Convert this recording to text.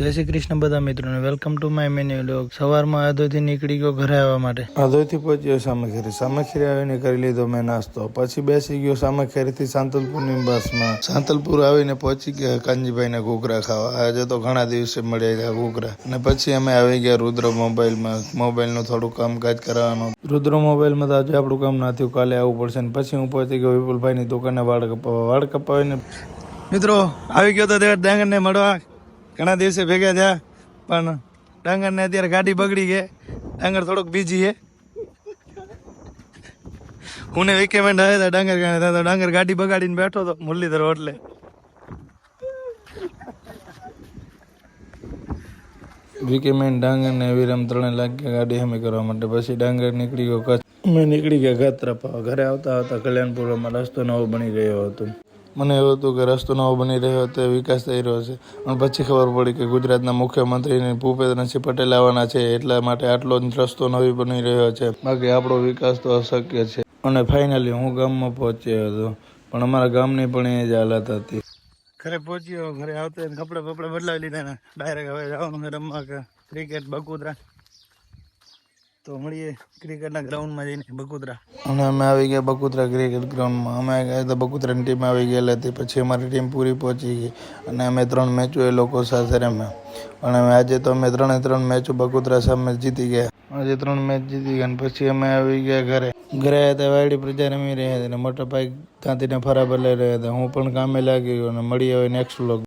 જય શ્રી કૃષ્ણ બધા મિત્રોને. વેલકમ ટુ માય મેન્યુ લોગ સવારમાં આદોથી નીકળી ગયો ઘરે આવવા માટે. આદોથી પહોંચ્યો સામખેરી. સામખેરી આવીને કરી લીધો મેં નાસ્તો. પછી બેસી ગયો સામખેરીથી સાંતલપુરની બસમાં સાંતલપુર આવીને પહોંચી ગયા કાનજીભાઈને ઘૂઘરા ખાવા. આજે તો ઘણા દિવસે મળ્યા ગયા ઘૂઘરા. અને પછી અમે આવી ગયા રુદ્ર મોબાઈલમાં. મોબાઈલનું થોડું કામકાજ કરાવવાનું. રુદ્ર મોબાઈલમાં તો આજે આપણું કામ ના થયું. કાલે આવવું પડશે ને પછી હું પહોંચી ગયો વિપુલભાઈની દુકાને વાળ કપાવવા. વાળ કપાવીને મિત્રો, આવી ગયો તો તે ડાંગરને મળવા. ઘણા દિવસે ભેગા થયા પણ ડાંગરને અત્યારે ગાડી બગડી ગઈ ડાંગર થોડોક બીજી હે હું ને વિકેમેન્ટ આવ્યા હતા ડાંગર ગાને તો ડાંગર ગાડી બગાડીને બેઠો હતો મુરલીધર હોટલે. વિકેમેન ડાંગર ને વિરમ ત્રણે લાગ્યા ગાડી હમી કરવા માટે. પછી ડાંગર નીકળી ગયો કચ્છ અમે નીકળી ગયા ગાત્રા ઘરે આવતા આવતા કલ્યાણપુરમાં રસ્તો નવો બની ગયો હતો. મને એવું હતું કે રસ્તો નવો બની રહ્યો હતો વિકાસ થઈ રહ્યો છે. પણ પછી ખબર પડી કે ગુજરાતના મુખ્યમંત્રીને ભૂપેન્દ્રસિંહ પટેલ આવવાના છે, એટલા માટે આટલો જ રસ્તો નવી બની રહ્યો છે. બાકી આપણો વિકાસ તો અશક્ય છે. અને ફાઇનલી હું ગામમાં પહોંચ્યો હતો, પણ અમારા ગામની પણ એ જ હાલત હતી. ઘરે પહોંચ્યો, ઘરે આવતો કપડે બપડે બદલાવી લીધા ડાયરેક્ટ હવે જવાનું રમવા ક્રિકેટ બકુદરા તો મળીએ ક્રિકેટના ગ્રાઉન્ડમાં જઈને બકુતરા અને અમે આવી ગયા બકુતરા ક્રિકેટ ગ્રાઉન્ડમાં. અમે ગયા તો બકુતરાની ટીમ આવી ગયેલી હતી. પછી અમારી ટીમ પૂરી પહોંચી ગઈ. અને અમે ત્રણ મેચો એ લોકો સાથે રમ્યા. અને અમે આજે તો અમે ત્રણે ત્રણ મેચો બકુતરા સામે જીતી ગયા. આજે ત્રણ મેચ જીતી ગયા પછી અમે આવી ગયા ઘરે. ઘરે હતા, વાયડી પ્રજા રમી રહ્યા હતા અને મોટા ભાઈ કાંતીને ફરાબર લઈ રહ્યા હતા. હું પણ કામે લાગી ગયો અને મળી હવે નેક્સ્ટ વ્લોગ